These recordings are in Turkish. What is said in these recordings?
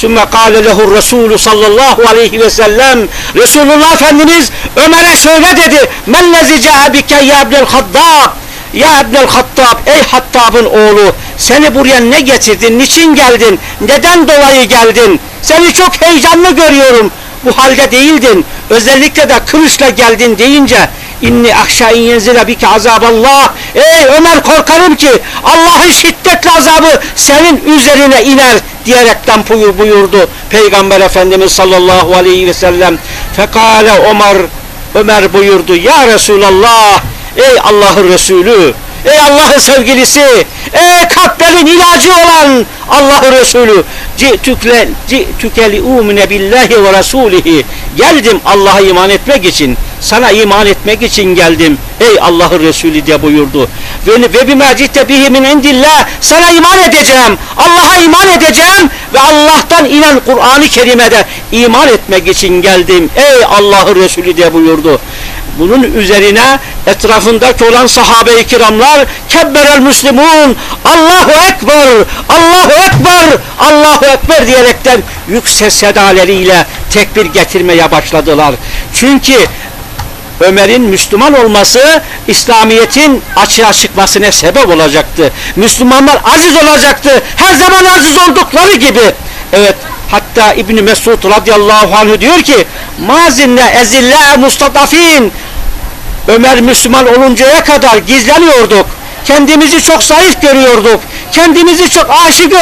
Sümme kâle lehu Resulü sallallahu aleyhi ve sellem. Resulullah Efendimiz Ömer'e şöyle dedi. Mellezi ce'abike ya ibnel Hattab Ya ibnel Hattab ey Hattab'ın oğlu seni buraya ne getirdin niçin geldin neden dolayı geldin? Seni çok heyecanlı görüyorum. Bu halde değildin. Özellikle de kılıçla geldin deyince inni ahşa in yenzile bike azaballah ey Ömer korkarım ki Allah'ın şiddetli azabı senin üzerine iner diyerekten buyur, buyurdu Peygamber Efendimiz sallallahu aleyhi ve sellem. Fekale Ömer Ömer buyurdu ya Resulallah ey Allah'ın Resulü ey Allah'ın sevgilisi ey kalplerin ilacı olan Allah'ın Resulü ci'tükle ci'tüke li'umine billahi ve rasulihi geldim Allah'a iman etmek için sana iman etmek için geldim. Ey Allah'ın Resulü diye buyurdu. Ve, ve bima citte bihi min indillah sana iman edeceğim. Allah'a iman edeceğim ve Allah'tan inen Kur'an-ı Kerim'e iman etmek için geldim. Ey Allah'ın Resulü diye buyurdu. Bunun üzerine etrafındaki olan sahabe-i kiramlar kebberel müslimun Allahu Ekber Allahu Ekber Allahu Ekber diyerekten yüksek sedaleriyle tekbir getirmeye başladılar. Çünkü Ömer'in Müslüman olması İslamiyet'in açığa çıkmasına sebep olacaktı. Müslümanlar aziz olacaktı. Her zaman aziz oldukları gibi. Evet hatta İbni Mesud radıyallahu anh diyor ki mazinne ezille mustatafin Ömer Müslüman oluncaya kadar gizleniyorduk. Kendimizi çok zayıf görüyorduk. Kendimizi çok aşık,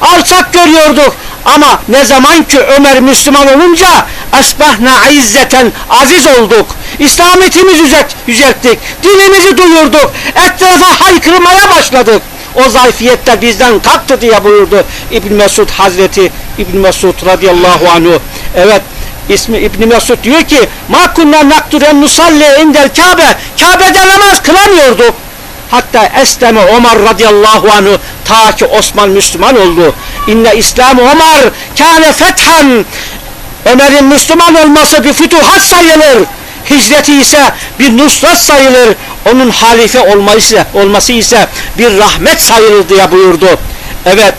alçak görüyorduk. Ama ne zaman ki Ömer Müslüman olunca asbahna izzeten aziz olduk. İslamiyetimizi yücelttik. Dinimizi duyurduk. Etrafa haykırmaya başladık. O zayıfiyetler bizden kalktı diye buyurdu İbn Mesud Hazreti İbn Mesud radıyallahu anhu. Evet ismi İbn Mesud diyor ki ma kunna nakturen nusalli indel Kabe Kabe'de namaz kılamıyorduk. Hatta esleme Ömer radıyallahu anhu ta ki Osman Müslüman oldu. İnne İslam Ömer kâne fethan Ömer'in Müslüman olması bir fütuhat sayılır. Hicreti ise bir nusret sayılır. Onun halife olması, olması ise bir rahmet sayılır diye buyurdu. Evet.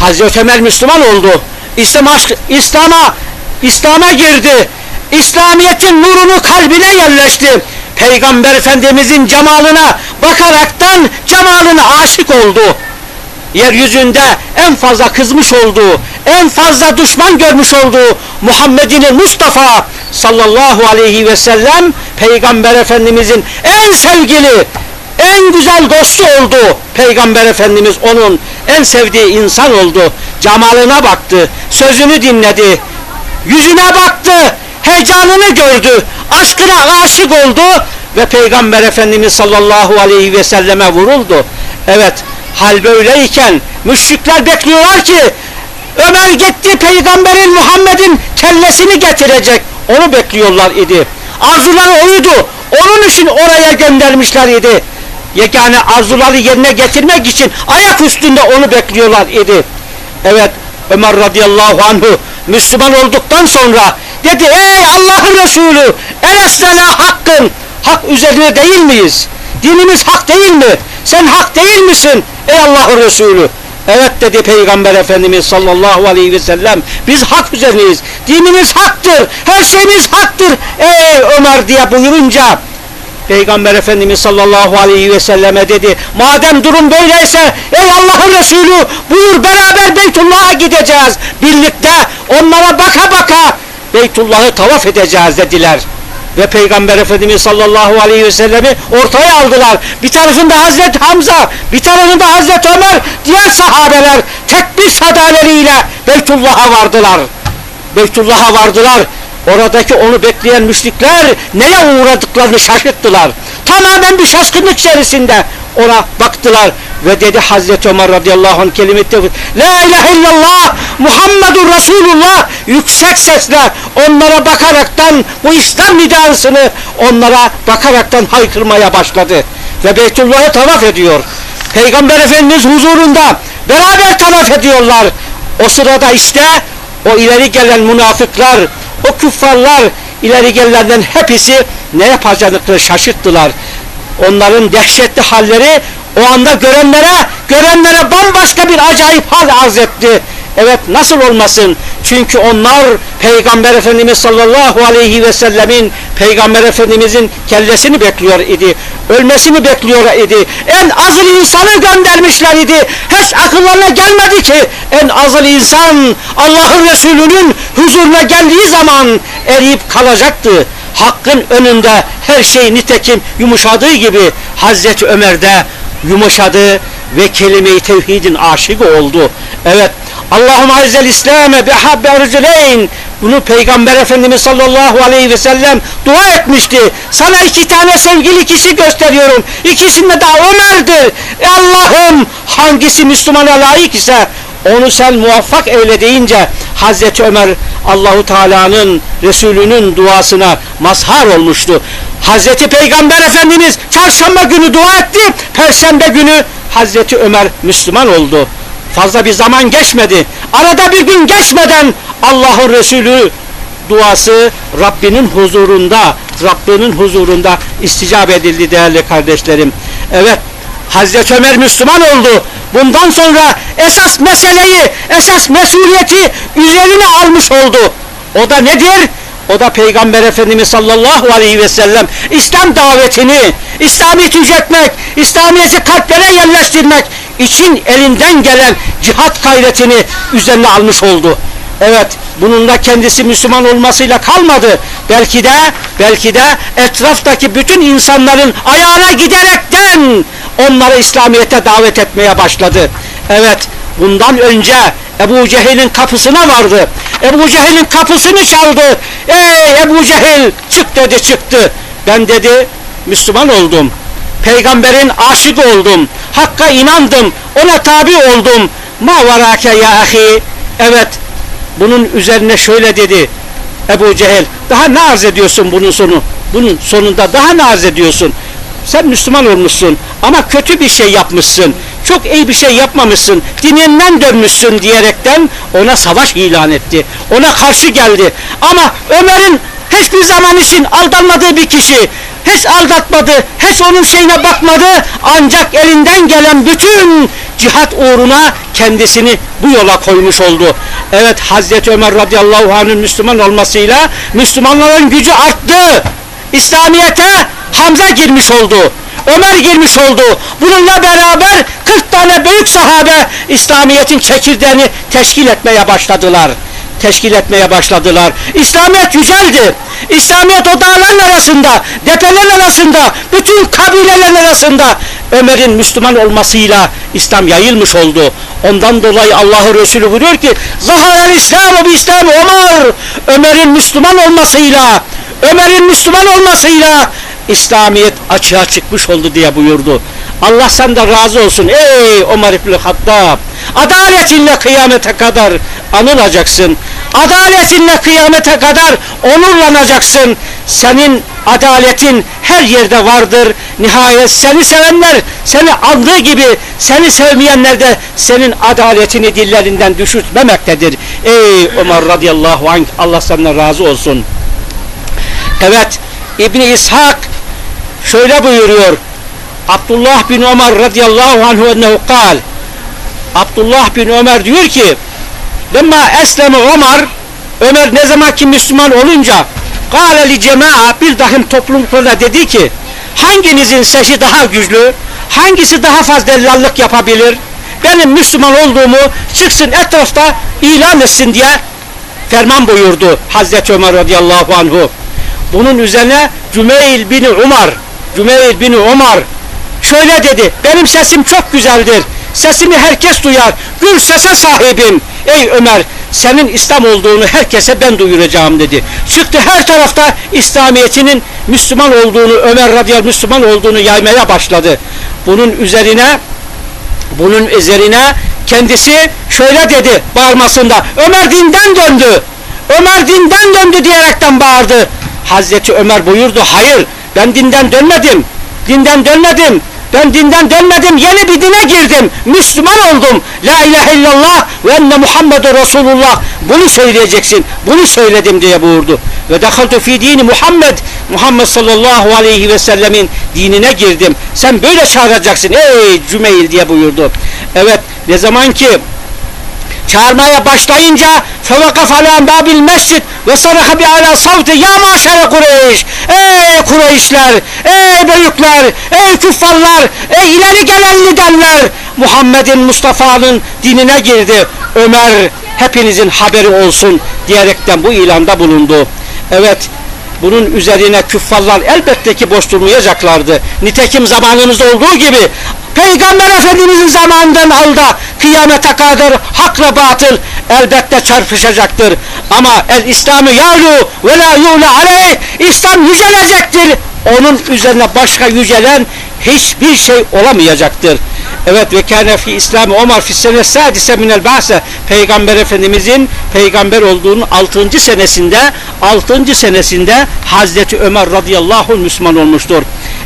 Hazreti Ömer Müslüman oldu. İslam aşkı, İslam'a İslam'a girdi. İslamiyet'in nurunu kalbine yerleşti. Peygamber Efendimizin cemalına bakaraktan cemalına aşık oldu. Yeryüzünde en fazla kızmış olduğu, en fazla düşman görmüş olduğu Muhammed'in Mustafa sallallahu aleyhi ve sellem Peygamber Efendimizin en sevgili, en güzel dostu oldu. Peygamber Efendimiz onun en sevdiği insan oldu. Cemalına baktı, sözünü dinledi, yüzüne baktı, heyecanını gördü, aşkına aşık oldu ve Peygamber Efendimiz sallallahu aleyhi ve selleme vuruldu. Evet, hal böyleyken müşrikler bekliyorlar ki Ömer gitti peygamberin Muhammed'in kellesini getirecek. Onu bekliyorlar idi. Arzuları oydu. Onun için oraya göndermişler idi. Yegane arzuları yerine getirmek için ayak üstünde onu bekliyorlar idi. Evet Ömer radıyallahu anhu Müslüman olduktan sonra dedi ey Allah'ın Resulü elesnena hakkın hak üzerine değil miyiz? Dinimiz hak değil mi? Sen hak değil misin ey Allah'ın Resulü? Evet dedi Peygamber Efendimiz sallallahu aleyhi ve sellem biz hak üzerineyiz. Dinimiz haktır. Her şeyimiz haktır. Ey Ömer diye buyurunca Peygamber Efendimiz sallallahu aleyhi ve selleme dedi madem durum böyleyse ey Allah'ın Resulü buyur beraber Beytullah'a gideceğiz. Birlikte onlara baka baka Beytullah'ı tavaf edeceğiz dediler. Ve Peygamber Efendimiz sallallahu aleyhi ve sellemi ortaya aldılar. Bir tarafında Hazreti Hamza, bir tarafında Hazreti Ömer, diğer sahabeler tekbir sadaleriyle Beytullah'a vardılar. Beytullah'a vardılar. Oradaki onu bekleyen müşrikler neye uğradıklarını şaşırttılar. Tamamen bir şaşkınlık içerisinde ona baktılar ve dedi Hazreti Ömer radıyallahu anh kelimette La ilahe illallah Muhammedur Resulullah yüksek sesle onlara bakaraktan bu İslam nidasını onlara bakaraktan haykırmaya başladı. Ve Beytullah'ı tavaf ediyor. Peygamber Efendimiz huzurunda beraber tavaf ediyorlar. O sırada işte o ileri gelen münafıklar, o küffarlar ileri gelenlerden hepsi ne yapacaklarını şaşırttılar. Onların dehşetli halleri o anda görenlere, görenlere bambaşka bir acayip hal arz etti. Evet nasıl olmasın? Çünkü onlar Peygamber Efendimiz sallallahu aleyhi ve sellemin Peygamber Efendimizin kellesini bekliyor idi. Ölmesini bekliyor idi. En azıl insanı göndermişler idi. Hiç akıllarına gelmedi ki en azıl insan Allah'ın Resulü'nün huzuruna geldiği zaman eriyip kalacaktı. Hakkın önünde her şey nitekim yumuşadığı gibi Hazreti Ömer'de yumuşadı ve kelime-i tevhidin aşığı oldu. Evet Allahümme azzel İslam'e bihabbe ercüleyn bunu Peygamber Efendimiz sallallahu aleyhi ve sellem dua etmişti. Sana iki tane sevgili kişi gösteriyorum. İkisinde de Ömer'dir. E Allah'ım hangisi Müslümana layık ise onu sen muvaffak eyle deyince Hazreti Ömer Allahu Teala'nın Resulünün duasına mazhar olmuştu. Hazreti Peygamber Efendimiz çarşamba günü dua etti. Perşembe günü Hazreti Ömer Müslüman oldu. Fazla bir zaman geçmedi. Arada bir gün geçmeden Allah'ın Resulü duası Rabbinin huzurunda, Rabbinin huzurunda isticap edildi değerli kardeşlerim. Evet, Hazreti Ömer Müslüman oldu. Bundan sonra esas meseleyi, esas mesuliyeti üzerine almış oldu. O da nedir? O da Peygamber Efendimiz sallallahu aleyhi ve sellem İslam davetini, İslamiyet'i yüceltmek, İslamiyet'i kalplere yerleştirmek için elinden gelen cihat gayretini üzerine almış oldu. Evet, bununla kendisi Müslüman olmasıyla kalmadı. Belki de, belki de etraftaki bütün insanların ayağına giderekten onları İslamiyet'e davet etmeye başladı. Evet, bundan önce Ebu Cehil'in kapısına vardı. Ebu Cehil'in kapısını çaldı. Ey Ebu Cehil çık dedi çıktı. Ben dedi Müslüman oldum. Peygamberin aşık oldum. Hakka inandım. Ona tabi oldum. Ma varake ya ahi. Evet bunun üzerine şöyle dedi Ebu Cehil. Daha ne arz ediyorsun bunun sonu? Bunun sonunda daha ne arz ediyorsun? Sen Müslüman olmuşsun ama kötü bir şey yapmışsın. Çok iyi bir şey yapmamışsın. Dininden dönmüşsün diyerekten ona savaş ilan etti. Ona karşı geldi. Ama Ömer'in hiçbir zaman için aldanmadığı bir kişi hiç aldatmadı, hiç onun şeyine bakmadı. Ancak elinden gelen bütün cihat uğruna kendisini bu yola koymuş oldu. Evet Hazreti Ömer radıyallahu anh'ın Müslüman olmasıyla Müslümanların gücü arttı. İslamiyet'e Hamza girmiş oldu. Ömer girmiş oldu. Bununla beraber 40 tane büyük sahabe İslamiyet'in çekirdeğini teşkil etmeye başladılar. Teşkil etmeye başladılar. İslamiyet yüceldi. İslamiyet o dağların arasında, depelerin arasında, bütün kabilelerin arasında Ömer'in Müslüman olmasıyla İslam yayılmış oldu. Ondan dolayı Allah'ı Resulü buyuruyor ki Zahar İslam'ı bir İslam Ömer Ömer'in Müslüman olmasıyla Ömer'in Müslüman olmasıyla İslamiyet açığa çıkmış oldu diye buyurdu. Allah senden razı olsun ey Ömer İbni Hattab. Adaletinle kıyamete kadar anılacaksın. Adaletinle kıyamete kadar onurlanacaksın. Senin adaletin her yerde vardır. Nihayet seni sevenler seni andığı gibi seni sevmeyenler de senin adaletini dillerinden düşürtmemektedir. Ey Ömer radıyallahu anh Allah senden razı olsun. Evet İbni İshak şöyle buyuruyor. Abdullah bin Ömer radıyallahu anhu ennehu kal. Abdullah bin Ömer diyor ki Lemma esleme Ömer Ömer ne zaman ki Müslüman olunca Kale li cema'a bir dahim topluluklarına dedi ki hanginizin sesi daha güçlü hangisi daha fazla dellallık yapabilir benim Müslüman olduğumu çıksın etrafta ilan etsin diye ferman buyurdu Hazreti Ömer radıyallahu anhu bunun üzerine Cümeyl bin Umar Cümeyl bin Umar şöyle dedi benim sesim çok güzeldir. Sesimi herkes duyar. Gür sese sahibim. Ey Ömer senin İslam olduğunu herkese ben duyuracağım dedi. Çıktı her tarafta İslamiyetinin Müslüman olduğunu Ömer radıyallahu Müslüman olduğunu yaymaya başladı. Bunun üzerine bunun üzerine kendisi şöyle dedi bağırmasında Ömer dinden döndü. Ömer dinden döndü diyerekten bağırdı Hazreti Ömer buyurdu hayır ben dinden dönmedim dinden dönmedim ben dinden dönmedim yeni bir dine girdim Müslüman oldum. La ilahe illallah ve enne Muhammedur Resulullah. Bunu söyleyeceksin bunu söyledim diye buyurdu. Ve dehaltu fi dini Muhammed Muhammed sallallahu aleyhi ve sellemin dinine girdim. Sen böyle çağıracaksın ey Cümeyl diye buyurdu. Evet ne zaman ki çağırmaya başlayınca fevaka falan babil mescid ve saraka bi ala savti. Ya maşere Kureyş! Ey Kureyşler! Ey büyükler ey küffarlar! Ey ileri gelen liderler! Muhammed'in Mustafa'nın dinine girdi. Ömer hepinizin haberi olsun diyerekten bu ilanda bulundu. Evet bunun üzerine küffarlar elbette ki boş durmayacaklardı. Nitekim zamanımızda olduğu gibi Peygamber Efendimizin zamanından alda kıyamete kadar hakla batıl elbette çarpışacaktır. Ama el İslamı yağlu ve la yu'la aleyh İslam yücelecektir. Onun üzerine başka yücelen hiçbir şey olamayacaktır. Evet ve kâne fi İslamı Ömer fi sene sadise minel ba'se Peygamber Efendimizin peygamber olduğunun 6. senesinde 6. senesinde Hazreti Ömer radıyallahu Müslüman olmuştur.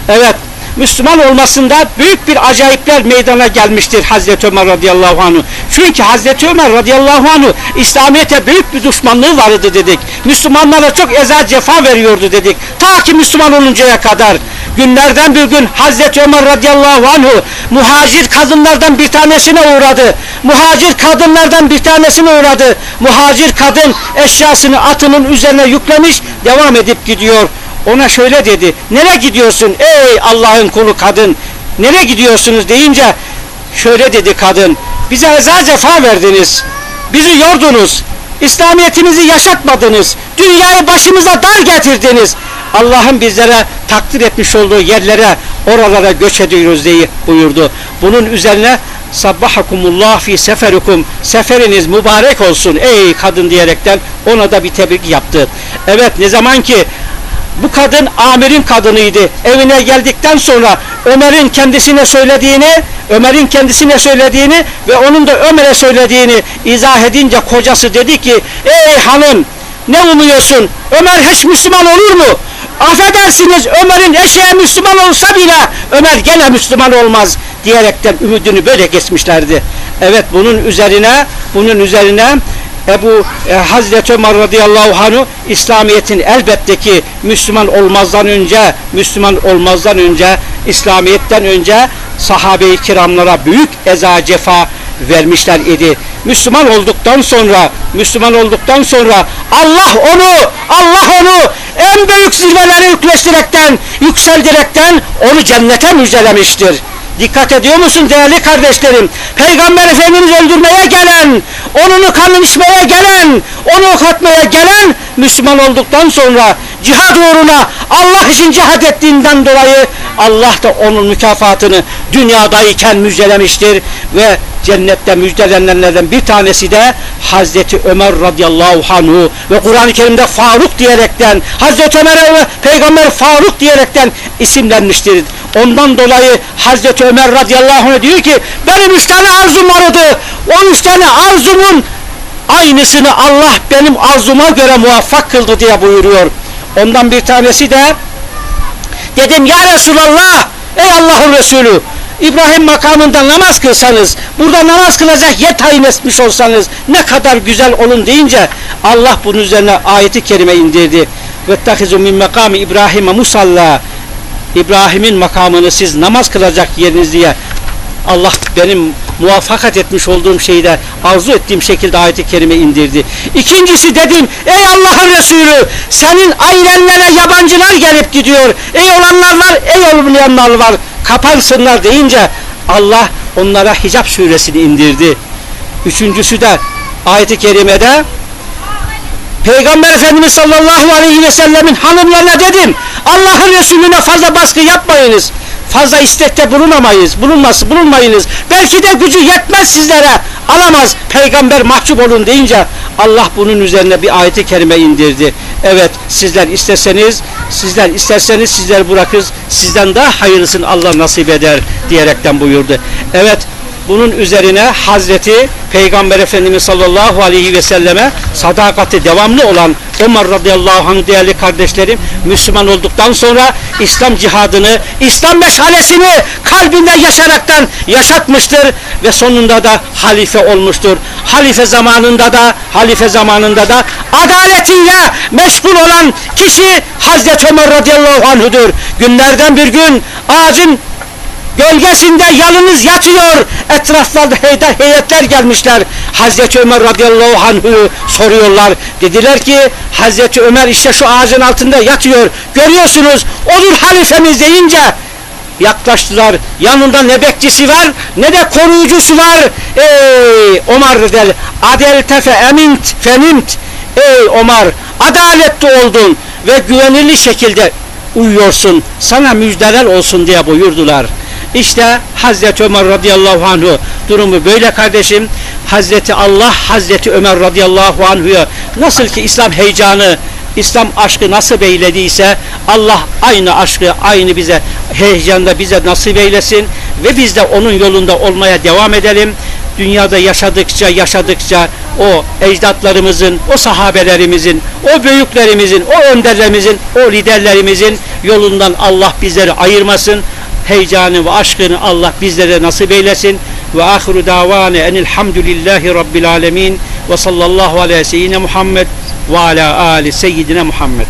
Evet Müslüman olmasında büyük bir acayipler meydana gelmiştir Hazreti Ömer radıyallahu anh. Çünkü Hazreti Ömer radıyallahu anh İslamiyet'e büyük bir düşmanlığı vardı dedik. Müslümanlara çok eza cefa veriyordu dedik. Ta ki Müslüman oluncaya kadar. Günlerden bir gün Hazreti Ömer radıyallahu anhu muhacir kadınlardan bir tanesine uğradı. Muhacir kadınlardan bir tanesine uğradı. Muhacir kadın eşyasını atının üzerine yüklemiş devam edip gidiyor. Ona şöyle dedi. Nereye gidiyorsun ey Allah'ın kulu kadın? Nereye gidiyorsunuz deyince şöyle dedi kadın. Bize eza cefa verdiniz. Bizi yordunuz. İslamiyetimizi yaşatmadınız. Dünyayı başımıza dar getirdiniz. Allah'ın bizlere takdir etmiş olduğu yerlere, oralara göç ediyoruz diye buyurdu. Bunun üzerine sabbahakumullah fi seferikum seferiniz mübarek olsun ey kadın diyerekten ona da bir tebrik yaptı. Evet ne zaman ki bu kadın amirin kadınıydı. Evine geldikten sonra Ömer'in kendisine söylediğini, Ömer'in kendisine söylediğini ve onun da Ömer'e söylediğini izah edince kocası dedi ki, ey hanım ne umuyorsun? Ömer hiç Müslüman olur mu? Affedersiniz Ömer'in eşeği Müslüman olsa bile Ömer gene Müslüman olmaz diyerekten ümidini böyle geçmişlerdi. Evet bunun üzerine bunun üzerine Ebu e, Hazreti Ömer radıyallahu anhu İslamiyet'in elbette ki Müslüman olmazdan önce Müslüman olmazdan önce İslamiyet'ten önce sahabe-i kiramlara büyük eza cefa vermişler idi. Müslüman olduktan sonra Müslüman olduktan sonra Allah onu Allah onu en büyük zirvelere yükleştirekten yükseldirekten onu cennete müjdelemiştir. Dikkat ediyor musun değerli kardeşlerim? Peygamber Efendimiz öldürmeye gelen, onun kanını içmeye gelen, onu okatmaya gelen Müslüman olduktan sonra cihad uğruna Allah için cihad ettiğinden dolayı Allah da onun mükafatını dünyadayken müjdelemiştir ve cennette müjdelenenlerden bir tanesi de Hazreti Ömer radıyallahu anhu ve Kur'an-ı Kerim'de Faruk diyerekten Hazreti Ömer'e Peygamber Faruk diyerekten isimlenmiştir. Ondan dolayı Hazreti Ömer radıyallahu anh diyor ki benim üç tane arzum vardı. O üç tane arzumun aynısını Allah benim arzuma göre muvaffak kıldı diye buyuruyor. Ondan bir tanesi de dedim ya Resulallah ey Allah'ın Resulü İbrahim makamında namaz kılsanız, burada namaz kılacak yer tayin etmiş olsanız ne kadar güzel olun deyince Allah bunun üzerine ayeti kerime indirdi. وَاتَّخِذُ مِنْ مَقَامِ İbrahim'e musalla İbrahim'in makamını siz namaz kılacak yeriniz diye Allah benim muvaffakat etmiş olduğum şeyde arzu ettiğim şekilde ayet-i kerime indirdi. İkincisi dedim ey Allah'ın Resulü senin ailenlere yabancılar gelip gidiyor. Ey olanlar var ey olmayanlar var. Kapansınlar deyince Allah onlara Hicap suresini indirdi. Üçüncüsü de ayet-i kerimede Peygamber Efendimiz sallallahu aleyhi ve sellemin hanımlarına dedim Allah'ın Resulüne fazla baskı yapmayınız. Fazla istekte bulunamayız, bulunması bulunmayınız. Belki de gücü yetmez sizlere, alamaz. Peygamber mahcup olun deyince Allah bunun üzerine bir ayeti kerime indirdi. Evet sizler isteseniz, sizler isterseniz sizler bırakırız. Sizden daha hayırlısını Allah nasip eder diyerekten buyurdu. Evet bunun üzerine Hazreti Peygamber Efendimiz sallallahu aleyhi ve selleme sadakati devamlı olan Ömer radıyallahu anh değerli kardeşlerim Müslüman olduktan sonra İslam cihadını, İslam meşalesini kalbinde yaşaraktan yaşatmıştır ve sonunda da halife olmuştur. Halife zamanında da halife zamanında da adaletiyle meşgul olan kişi Hazreti Ömer radıyallahu anh'udur. Günlerden bir gün ağacın gölgesinde yalnız yatıyor. Etraflarda heyder, heyetler gelmişler. Hazreti Ömer radıyallahu anh'ı soruyorlar. Dediler ki Hazreti Ömer işte şu ağacın altında yatıyor. Görüyorsunuz olur halifemiz deyince yaklaştılar. Yanında ne bekçisi var ne de koruyucusu var. Ey Omar dediler. Adelte fe emint fenimt. Ey Omar adaletli oldun ve güvenilir şekilde uyuyorsun. Sana müjdeler olsun diye buyurdular. İşte Hazreti Ömer radıyallahu anhu durumu böyle kardeşim. Hazreti Allah Hazreti Ömer radıyallahu anhu'ya nasıl ki İslam heyecanı İslam aşkı nasip eylediyse Allah aynı aşkı aynı bize heyecanda bize nasip eylesin ve biz de onun yolunda olmaya devam edelim. Dünyada yaşadıkça yaşadıkça o ecdatlarımızın, o sahabelerimizin, o büyüklerimizin, o önderlerimizin, o liderlerimizin yolundan Allah bizleri ayırmasın. Heyecanı ve aşkını Allah bizlere nasip eylesin. Ve ahiru davane enilhamdülillahi rabbil alemin ve sallallahu aleyhi seyyidine Muhammed ve ala ali seyyidine Muhammed.